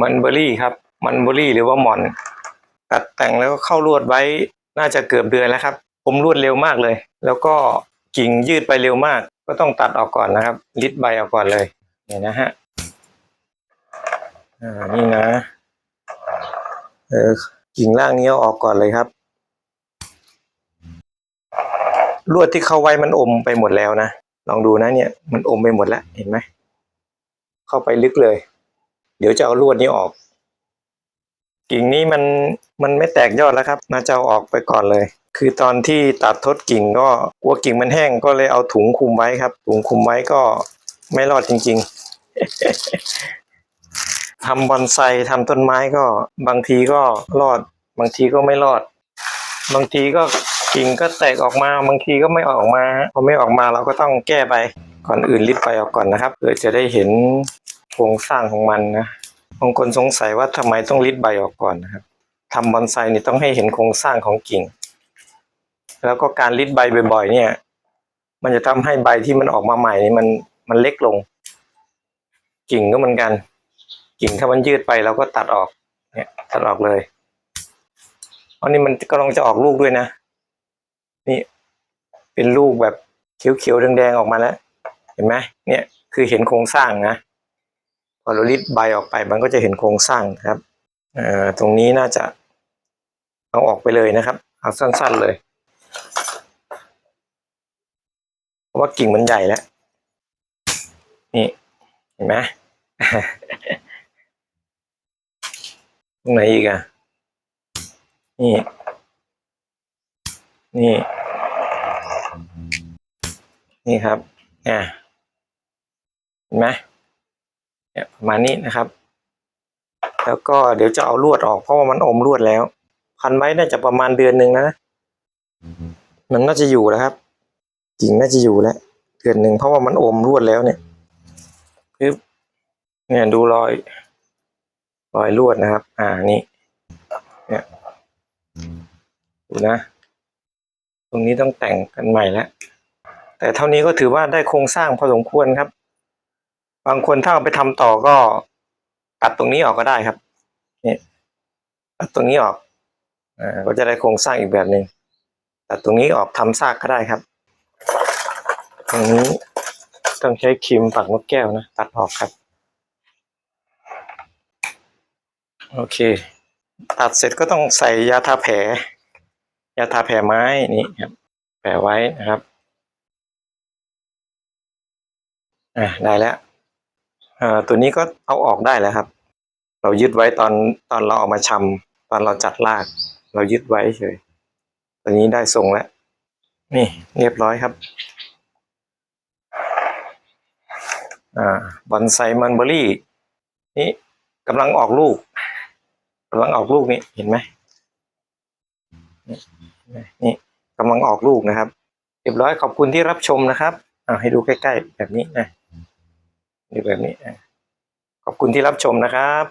มันเบอรี่ครับ มันเบอรี่หรือว่าหมอน ตัดแต่งแล้วก็เข้าลวดไว้น่าจะเกือบเดือนแล้วครับ ผมรวดเร็วมากเลย แล้วก็กิ่งยืดไปเร็วมาก ก็ต้องตัดออกก่อนนะครับ ลิดใบออกก่อนเลยเนี่ยนะฮะอ่านี่นะเออกิ่งล่างนี้เอาออกก่อนเลยครับลวดที่เข้าไว้มันอมไปหมดแล้วนะ ลองดูนะเนี่ย มันอมไปหมดแล้ว เห็นไหม เข้าไปลึกเลย เดี๋ยวจะเอาลวดนี้ออก กิ่งนี้มันมันไม่แตกยอดแล้วครับ น่าจะเอาออกไปก่อนเลย คือตอนที่ตัดทดกิ่งก็กลัวกิ่งมันแห้งก็เลยเอาถุงคุมไว้ครับ ถุงคุมไว้ก็ไม่รอดจริง ๆทำบอนไซทำต้นไม้ก็บางทีก็รอด บางทีก็ไม่รอด บางทีก็กิ่งก็แตกออกมาบางทีก็ไม่ออกมาพอไม่ออกมาเราก็ต้องแก้ไปก่อนอื่นริดไปออกก่อนนะครับเพื่อจะได้เห็น โครงสร้างของมันนะบางคนสงสัยว่าทำไมต้องริดใบออกก่อนนะครับทำบอนไซนี่ต้องให้เห็นโครงสร้างของกิ่ง แล้วก็การริดใบบ่อยๆ เนี่ย มันจะทำให้ใบที่มันออกมาใหม่นี่มันมันเล็กลง กิ่งก็เหมือนกัน กิ่งถ้ามันยืดไปเราก็ตัดออกเนี่ยตัดออกเลยอันนี้มันกำลังจะออกลูกด้วยนะ นี่เป็นลูกแบบเขียวๆแดงๆออกมาแล้ว เห็นไหมเนี่ยคือเห็นโครงสร้างนะ พอเราลิดใบออกไปมันก็จะเห็นโครงสร้างครับตรงนี้น่าจะเอาออกไปเลยนะครับ เอาสั้นๆเลย เพราะว่ากิ่งมันใหญ่แล้ว นี่ เห็นไหมตรงไหนอีกอะ นี่ นี่ นี่ครับ อะ เห็นไหม เนี่ยประมาณนี้นะครับ แล้วก็เดี๋ยวจะเอาลวดออกเพราะว่ามันอมลวดแล้ว พันไว้น่าจะประมาณเดือนหนึ่งนะมันน่าจะอยู่แล้วครับกิ่งน่าจะอยู่แล้วเดือนหนึ่งเพราะว่ามันอมลวดแล้วเนี่ยปึ๊บเนี่ยดูรอยรอยลวดนะครับ อ่านี่เนี่ยดูนะ ตรงนี้ต้องแต่งกันใหม่แล้วแต่เท่านี้ก็ถือว่าได้โครงสร้างพอสมควรครับ บางคนถ้าเอาไปทำต่อก็ตัดตรงนี้ออกก็ได้ครับนี่ตัดตรงนี้ออกอ่าก็จะได้โครงสร้างอีกแบบหนึ่งตัดตรงนี้ออกทำซากก็ได้ครับ ตรงนี้ต้องใช้ครีมปักนกแก้วนะตัดออกครับ โอเค ตัดเสร็จก็ต้องใส่ยาทาแผล ยาทาแผลไม้นี่ครับแผลไว้นะครับอ่าได้แล้วเอ่อ ตัวนี้ก็เอาออกได้แล้วครับ เรายึดไว้ตอนตอนเราเอามาชำตอนเราจัดราก เรายึดไว้เฉยตัวนี้ได้ทรงแล้ว นี่เรียบร้อยครับอ่าบอนไซมันเบอรี่ นี่กำลังออกลูกกำลังออกลูกนี่เห็นไหมนี่นี่กำลังออกลูกนะครับ เรียบร้อยขอบคุณที่รับชมนะครับอ่าให้ดูใกล้ ๆ แบบนี้นะ นี่แบบนี้ขอบคุณที่รับชมนะครับ